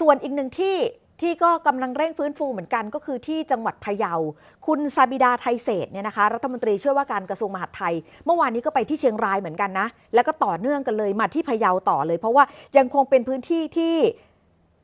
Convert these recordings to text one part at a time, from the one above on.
ส่วนอีกหนึ่งที่ที่ก็กำลังเร่งฟื้นฟูเหมือนกันก็คือที่จังหวัดพะเยา คุณซาบิดาไทยเศษเนี่ยนะคะรัฐมนตรีช่วยว่าการกระทรวงมหาดไทย เมื่อวานนี้ก็ไปที่เชียงรายเหมือนกันนะ แล้วก็ต่อเนื่องกันเลยมาที่พะเยาต่อเลย เพราะว่ายังคงเป็นพื้นที่ที่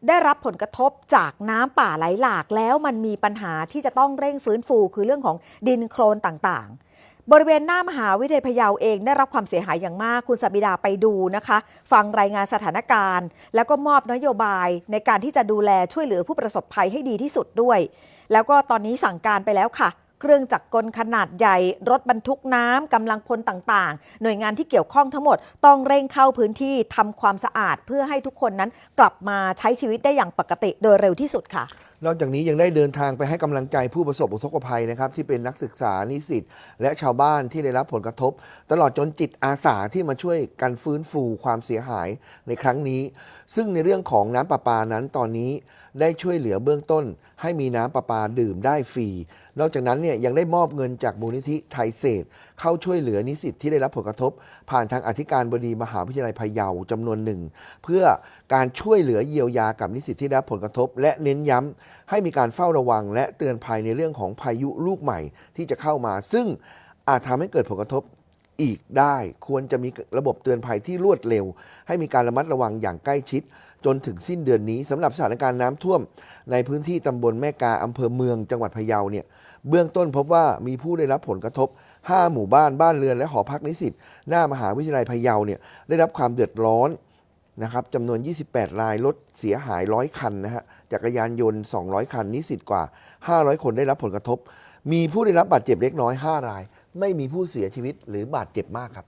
ได้รับผลกระทบจากน้ำป่าไหลหลากแล้วมันมีปัญหาที่จะต้องเร่งฟื้นฟู คือเรื่องของดินโคลนต่างๆ บริเวณหน้ามหาวิทยาลัยพะเยาเองได้รับความเสียหายอย่างมาก คุณสบิดาไปดูนะคะ ฟังรายงานสถานการณ์ แล้วก็มอบนโยบายในการที่จะดูแลช่วยเหลือผู้ประสบภัยให้ดีที่สุดด้วย แล้วก็ตอนนี้สั่งการไปแล้วค่ะ เครื่องจักรกลขนาดใหญ่ รถบรรทุกน้ำกำลังพลต่างๆ หน่วยงานที่เกี่ยวข้องทั้งหมด ต้องเร่งเข้าพื้นที่ทำความสะอาดเพื่อให้ทุกคนนั้นกลับมาใช้ชีวิตได้อย่างปกติโดยเร็วที่สุดค่ะ นอกจากนี้ยังได้เดินทางไปให้กำลังใจผู้ประสบอุทกภัยนะครับที่เป็นนักศึกษานิสิตและชาวบ้านที่ได้รับผลกระทบ ตลอดจนจิตอาสาที่มาช่วยกันฟื้นฟูความเสียหายในครั้งนี้ ซึ่งในเรื่องของน้ำประปานั้นตอนนี้ได้ช่วยเหลือเบื้องต้น ให้มีน้ำประปาดื่มได้ฟรี นอกจากนั้นเนี่ยยังได้มอบเงินจากมูลนิธิไทยเศษ เข้าช่วยเหลือนิสิตที่ได้รับผลกระทบ ผ่านทางอธิการบดีมหาวิทยาลัยพะเยาจำนวนหนึ่ง เพื่อการช่วยเหลือเยียวยากับนิสิตที่ได้รับผลกระทบ และเน้นย้ำให้มีการเฝ้าระวัง และเตือนภัยในเรื่องของพายุลูกใหม่ที่จะเข้ามา ซึ่งอาจทำให้เกิดผลกระทบอีกได้ ควรจะมีระบบเตือนภัยที่รวดเร็ว ให้มีการระมัดระวังอย่างใกล้ชิด จนถึงสิ้นเดือนนี้สำหรับสถานการณ์น้ำท่วม ในพื้นที่ตำบลแม่กาอำเภอเมืองจังหวัดพะเยาเนี่ยเบื้องต้นพบว่ามีผู้ได้รับผลกระทบ 5 หมู่บ้านบ้านเรือนและหอพักนิสิตหน้ามหาวิทยาลัยพะเยาเนี่ยได้รับความเดือดร้อน นะครับจำนวน 28 ราย รถเสียหาย 100 คันนะฮะ จักรยานยนต์ 200 คัน นิสิตกว่า 500 คนได้รับผลกระทบ มีผู้ได้รับบาดเจ็บเล็กน้อย 5 ราย ไม่มีผู้เสียชีวิตหรือบาดเจ็บมากครับ